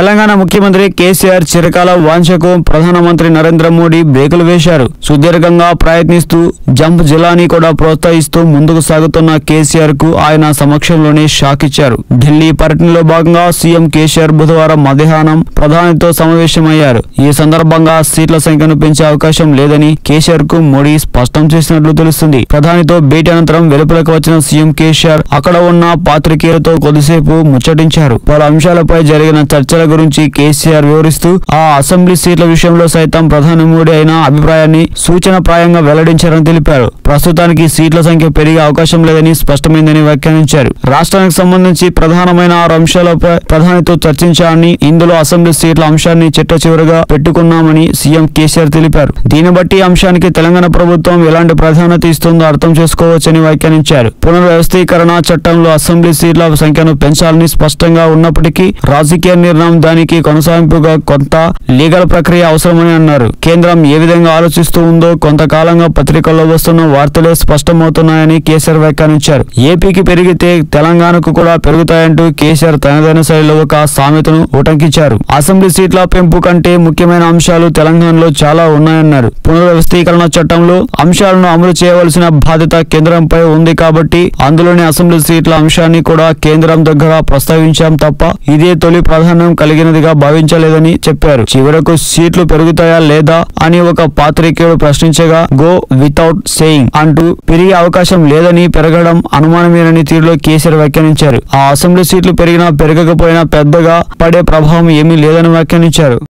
తెలంగాణ ముఖ్యమంత్రి కేసీఆర్ చిరకాల వాంఛకు ప్రధానమంత్రి నరేంద్ర మోడీ బ్రేకులు వేశారు. సుదీర్ఘంగా ప్రయత్నిస్తూ జంప్ జిల్లాని కూడా ప్రోత్సహిస్తూ ముందుకు సాగుతున్న కేసీఆర్కు ఆయన సమక్షంలోనే షాక్ ఇచ్చారు. ఢిల్లీ పర్యటనలో భాగంగా సీఎం కేసీఆర్ బుధవారం మధ్యాహ్నం ప్రధానితో సమావేశమయ్యారు. ఈ సందర్భంగా సీట్ల సంఖ్యను పెంచే అవకాశం లేదని కేసీఆర్కు మోడీ స్పష్టం చేసినట్లు తెలుస్తుంది. ప్రధానితో భేటీ అనంతరం వెలుపలకు వచ్చిన సీఎం కేసీఆర్ అక్కడ ఉన్న పాత్రికేయులతో కొద్దిసేపు ముచ్చటించారు. పలు అంశాలపై జరిగిన చర్చల గురించి కేసీఆర్ వివరిస్తూ ఆ అసెంబ్లీ సీట్ల విషయంలో సైతం ప్రధాని మోడీ అయిన అభిప్రాయాన్ని సూచన ప్రాయంగా వెల్లడించారని తెలిపారు. ప్రస్తుతానికి సీట్ల సంఖ్య పెరిగే అవకాశం లేదని స్పష్టమైందని వ్యాఖ్యానించారు. రాష్ట్రానికి సంబంధించి ప్రధానమైన ఆరు అంశాలపై ప్రధానితో చర్చించాలని ఇందులో అసెంబ్లీ సీట్ల అంశాన్ని చిట్ట చివరగా పెట్టుకున్నామని సీఎం కేసీఆర్ తెలిపారు. దీన్ని బట్టి అంశానికి తెలంగాణ ప్రభుత్వం ఎలాంటి ప్రాధాన్యత ఇస్తుందో అర్థం చేసుకోవచ్చని వ్యాఖ్యానించారు. పునర్వ్యవస్థీకరణ చట్టంలో అసెంబ్లీ సీట్ల సంఖ్యను పెంచాలని స్పష్టంగా ఉన్నప్పటికీ రాజకీయ నిర్ణయం దానికి కొనసాగింపుగా కొంత లీగల్ ప్రక్రియ అవసరమని అన్నారు. కేంద్రం ఏ విధంగా ఆలోచిస్తూ ఉందో కొంతకాలంగా పత్రికల్లో వస్తున్న వార్తలే స్పష్టమవుతున్నాయని కేసీఆర్ వ్యాఖ్యానించారు. ఏపీకి పెరిగితే తెలంగాణకు కూడా పెరుగుతాయంటూ కేసీఆర్ తనదైన శైలిలో ఒక సామెతను ఉటంకించారు. అసెంబ్లీ సీట్ల పెంపు కంటే ముఖ్యమైన అంశాలు తెలంగాణలో చాలా ఉన్నాయన్నారు. పునర్వ్యవస్థీకరణ చట్టంలో అంశాలను అమలు చేయవలసిన బాధ్యత కేంద్రంపై ఉంది కాబట్టి అందులోని అసెంబ్లీ సీట్ల అంశాన్ని కూడా కేంద్రం దగ్గర ప్రస్తావించాం తప్ప ఇదే తొలి ప్రాధాన్యం కలిగినదిగా భావించలేదని చెప్పారు. చివరకు సీట్లు పెరుగుతాయా లేదా అని ఒక పాత్రికేయుడు ప్రశ్నించగా గో వితౌట్ సేయింగ్ అంటూ పెరిగే అవకాశం లేదని పెరగడం అనుమానమేనని తీరులో కేసీఆర్ వ్యాఖ్యానించారు. ఆ అసెంబ్లీ సీట్లు పెరిగినా పెరగకపోయినా పెద్దగా పడే ప్రభావం ఏమీ లేదని వ్యాఖ్యానించారు.